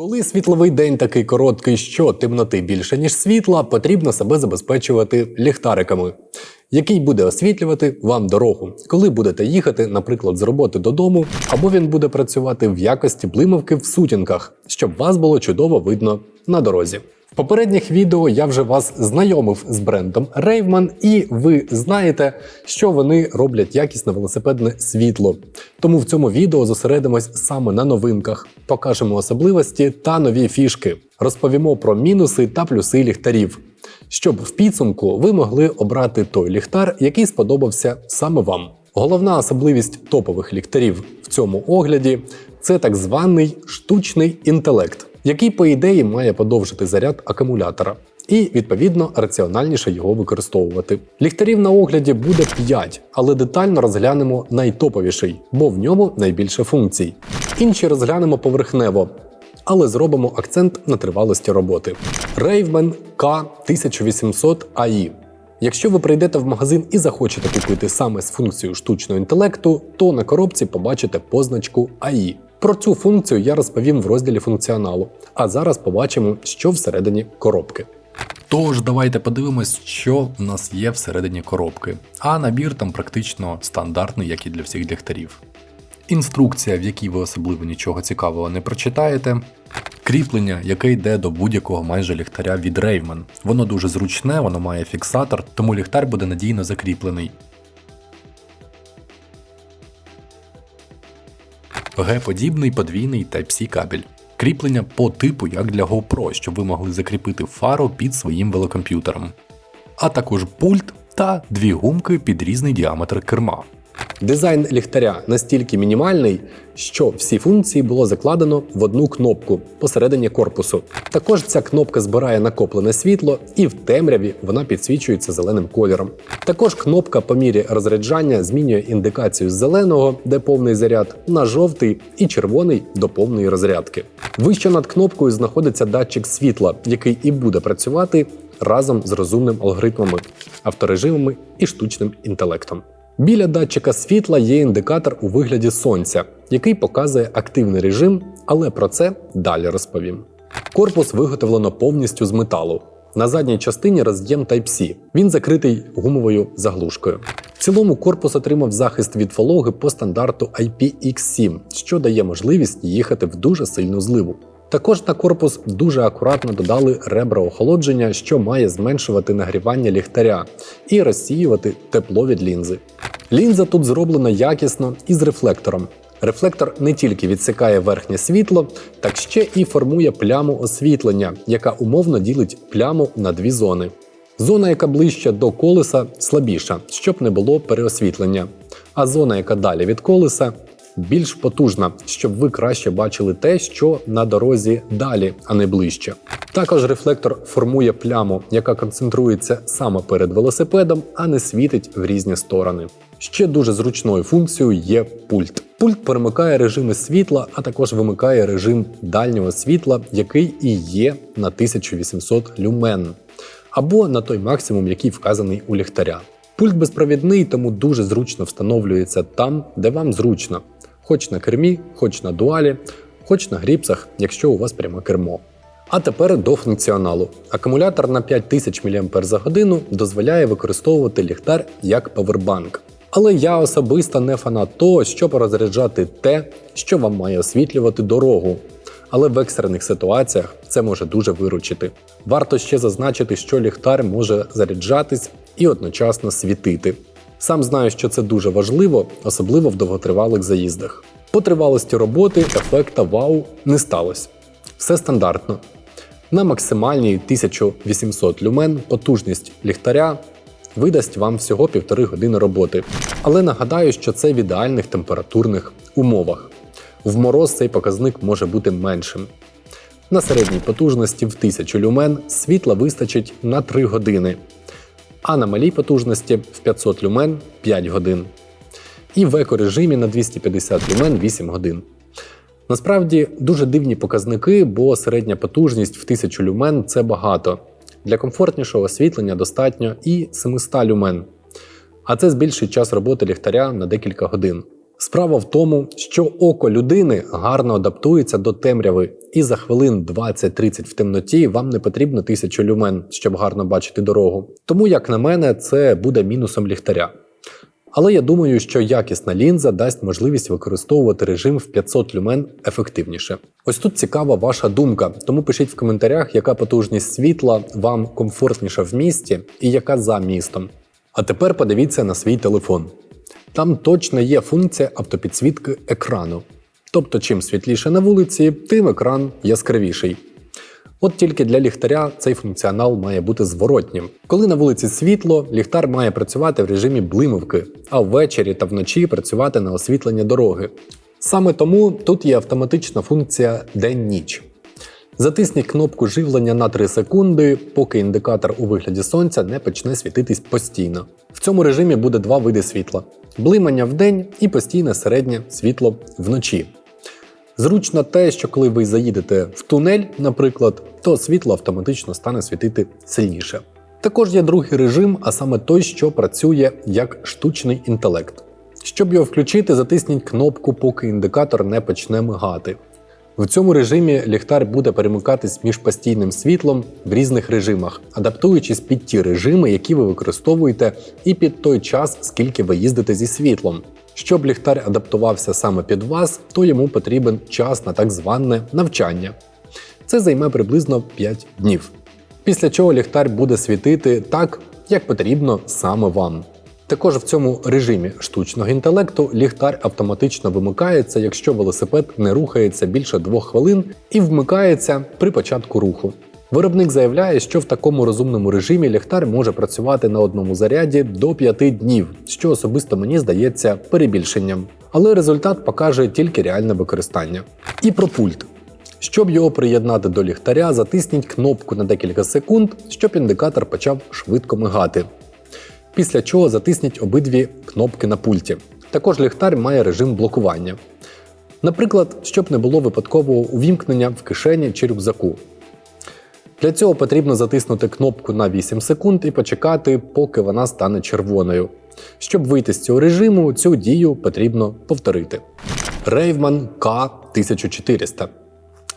Коли світловий день такий короткий, що темноти більше, ніж світла, потрібно себе забезпечувати ліхтариками, який буде освітлювати вам дорогу, коли будете їхати, наприклад, з роботи додому, або він буде працювати в якості блимавки в сутінках, щоб вас було чудово видно на дорозі. В попередніх відео я вже вас знайомив з брендом Raveman, і ви знаєте, що вони роблять якісне велосипедне світло. Тому в цьому відео зосередимось саме на новинках, покажемо особливості та нові фішки, розповімо про мінуси та плюси ліхтарів, щоб в підсумку ви могли обрати той ліхтар, який сподобався саме вам. Головна особливість топових ліхтарів в цьому огляді це так званий штучний інтелект, який, по ідеї, має подовжити заряд акумулятора і, відповідно, раціональніше його використовувати. Ліхтарів на огляді буде 5, але детально розглянемо найтоповіший, бо в ньому найбільше функцій. Інші розглянемо поверхнево, але зробимо акцент на тривалості роботи. Raveman K1800 AI. Якщо ви прийдете в магазин і захочете купити саме з функцією штучного інтелекту, то на коробці побачите позначку AI. Про цю функцію я розповім в розділі функціоналу, а зараз побачимо, що всередині коробки. Тож, давайте подивимось, що в нас є всередині коробки. А набір там практично стандартний, як і для всіх ліхтарів. Інструкція, в якій ви особливо нічого цікавого не прочитаєте. Кріплення, яке йде до будь-якого майже ліхтаря від Raveman. Воно дуже зручне, воно має фіксатор, тому ліхтар буде надійно закріплений. Г-подібний подвійний Type-C кабель. Кріплення по типу як для GoPro, щоб ви могли закріпити фару під своїм велокомп'ютером. А також пульт та дві гумки під різний діаметр керма. Дизайн ліхтаря настільки мінімальний, що всі функції було закладено в одну кнопку посередині корпусу. Також ця кнопка збирає накоплене світло, і в темряві вона підсвічується зеленим кольором. Також кнопка по мірі розряджання змінює індикацію з зеленого, де повний заряд, на жовтий і червоний до повної розрядки. Вище над кнопкою знаходиться датчик світла, який і буде працювати разом з розумним алгоритмами, авторежимами і штучним інтелектом. Біля датчика світла є індикатор у вигляді сонця, який показує активний режим, але про це далі розповім. Корпус виготовлено повністю з металу. На задній частині роз'єм Type-C. Він закритий гумовою заглушкою. В цілому корпус отримав захист від вологи по стандарту IPX7, що дає можливість їхати в дуже сильну зливу. Також на корпус дуже акуратно додали ребра охолодження, що має зменшувати нагрівання ліхтаря і розсіювати тепло від лінзи. Лінза тут зроблена якісно і з рефлектором. Рефлектор не тільки відсікає верхнє світло, так ще і формує пляму освітлення, яка умовно ділить пляму на дві зони. Зона, яка ближче до колеса, слабіша, щоб не було переосвітлення, а зона, яка далі від колеса, більш потужна, щоб ви краще бачили те, що на дорозі далі, а не ближче. Також рефлектор формує пляму, яка концентрується саме перед велосипедом, а не світить в різні сторони. Ще дуже зручною функцією є пульт. Пульт перемикає режими світла, а також вимикає режим дальнього світла, який і є на 1800 люмен, або на той максимум, який вказаний у ліхтаря. Пульт безпровідний, тому дуже зручно встановлюється там, де вам зручно, хоч на кермі, хоч на дуалі, хоч на гріпсах, якщо у вас пряме кермо. А тепер до функціоналу. Акумулятор на 5000 мАч дозволяє використовувати ліхтар як павербанк. Але я особисто не фанат того, щоб розряджати те, що вам має освітлювати дорогу. Але в екстрених ситуаціях це може дуже виручити. Варто ще зазначити, що ліхтар може заряджатись і одночасно світити. Сам знаю, що це дуже важливо, особливо в довготривалих заїздах. По тривалості роботи ефекта вау не сталося. Все стандартно. На максимальній 1800 люмен потужність ліхтаря видасть вам всього півтори години роботи. Але нагадаю, що це в ідеальних температурних умовах. В мороз цей показник може бути меншим. На середній потужності в 1000 люмен світла вистачить на 3 години, а на малій потужності в 500 люмен 5 годин. І в екорежимі на 250 люмен 8 годин. Насправді дуже дивні показники, бо середня потужність в 1000 люмен це багато. Для комфортнішого освітлення достатньо і 700 люмен. А це збільшить час роботи ліхтаря на декілька годин. Справа в тому, що око людини гарно адаптується до темряви, і за хвилин 20-30 в темноті вам не потрібно тисячу люмен, щоб гарно бачити дорогу. Тому, як на мене, це буде мінусом ліхтаря. Але я думаю, що якісна лінза дасть можливість використовувати режим в 500 люмен ефективніше. Ось тут цікава ваша думка, тому пишіть в коментарях, яка потужність світла вам комфортніша в місті і яка за містом. А тепер подивіться на свій телефон. Там точно є функція автопідсвітки екрану. Тобто, чим світліше на вулиці, тим екран яскравіший. От тільки для ліхтаря цей функціонал має бути зворотнім. Коли на вулиці світло, ліхтар має працювати в режимі блимавки, а ввечері та вночі працювати на освітлення дороги. Саме тому тут є автоматична функція день-ніч. Затисніть кнопку живлення на 3 секунди, поки індикатор у вигляді сонця не почне світитись постійно. В цьому режимі буде два види світла: блимання вдень і постійне середнє світло вночі. Зручно те, що коли ви заїдете в тунель, наприклад, то світло автоматично стане світити сильніше. Також є другий режим, а саме той, що працює як штучний інтелект. Щоб його включити, затисніть кнопку, поки індикатор не почне мигати. В цьому режимі ліхтар буде перемикатись між постійним світлом в різних режимах, адаптуючись під ті режими, які ви використовуєте, і під той час, скільки ви їздите зі світлом. Щоб ліхтар адаптувався саме під вас, то йому потрібен час на так зване навчання. Це займе приблизно 5 днів. Після чого ліхтар буде світити так, як потрібно саме вам. Також в цьому режимі штучного інтелекту ліхтар автоматично вимикається, якщо велосипед не рухається більше 2 хвилин і вмикається при початку руху. Виробник заявляє, що в такому розумному режимі ліхтар може працювати на одному заряді до 5 днів, що особисто мені здається перебільшенням. Але результат покаже тільки реальне використання. І про пульт. Щоб його приєднати до ліхтаря, затисніть кнопку на декілька секунд, щоб індикатор почав швидко мигати. Після чого затисніть обидві кнопки на пульті. Також ліхтар має режим блокування. Наприклад, щоб не було випадкового увімкнення в кишені чи рюкзаку. Для цього потрібно затиснути кнопку на 8 секунд і почекати, поки вона стане червоною. Щоб вийти з цього режиму, цю дію потрібно повторити. Ravman K1400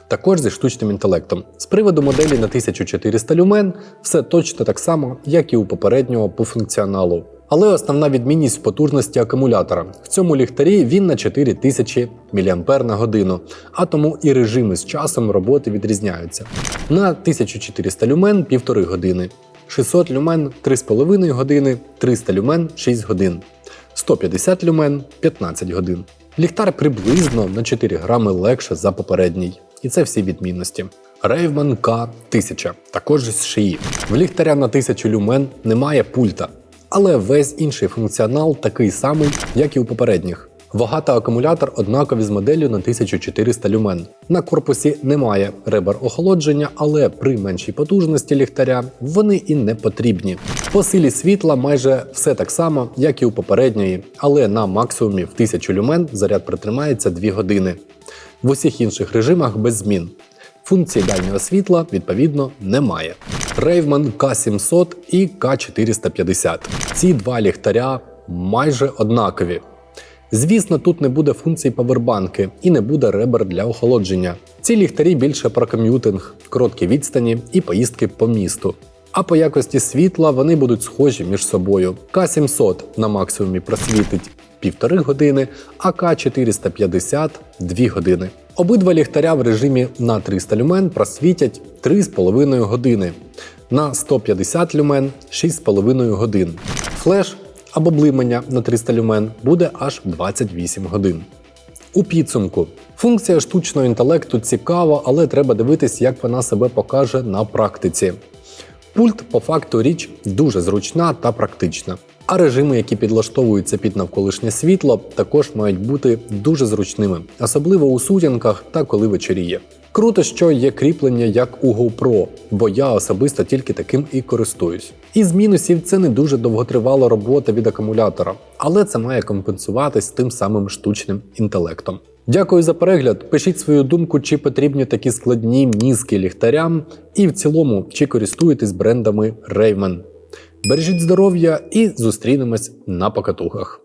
також зі штучним інтелектом. З приводу моделі на 1400 люмен все точно так само, як і у попереднього по функціоналу. Але основна відмінність в потужності акумулятора. В цьому ліхтарі він на 4000 мАч на годину, а тому і режими з часом роботи відрізняються. На 1400 люмен 1,5 години, 600 люмен 3,5 години, 300 люмен 6 годин, 150 люмен 15 годин. Ліхтар приблизно на 4 грами легше за попередній. І це всі відмінності. Ravman K1000, також з шиї. В ліхтаря на 1000 люмен немає пульта, але весь інший функціонал такий самий, як і у попередніх. Вага та акумулятор однакові з моделлю на 1400 люмен. На корпусі немає ребер охолодження, але при меншій потужності ліхтаря вони і не потрібні. По силі світла майже все так само, як і у попередньої, але на максимумі в 1000 люмен заряд протримається 2 години. В усіх інших режимах без змін. Функції дальнього світла, відповідно, немає. Ravman K700 і K450. Ці два ліхтаря майже однакові. Звісно, тут не буде функцій павербанки і не буде ребер для охолодження. Ці ліхтарі більше про ком'ютинг, короткі відстані і поїздки по місту. А по якості світла вони будуть схожі між собою. К700 на максимумі просвітить півтори години, а К450 2 години. Обидва ліхтаря в режимі на 300 люмен просвітять 3,5 години, на 150 люмен 6,5 годин. Флеш або блимання на 300 люмен буде аж 28 годин. У підсумку функція штучного інтелекту цікава, але треба дивитись, як вона себе покаже на практиці. Пульт по факту річ дуже зручна та практична. А режими, які підлаштовуються під навколишнє світло, також мають бути дуже зручними, особливо у сутінках та коли вечоріє. Круто, що є кріплення як у GoPro, бо я особисто тільки таким і користуюсь. Із мінусів це не дуже довготривала робота від акумулятора, але це має компенсуватись тим самим штучним інтелектом. Дякую за перегляд. Пишіть свою думку, чи потрібні такі складні мізки ліхтарям, і в цілому, чи користуєтесь брендами Ravman. Бережіть здоров'я і зустрінемось на покатухах.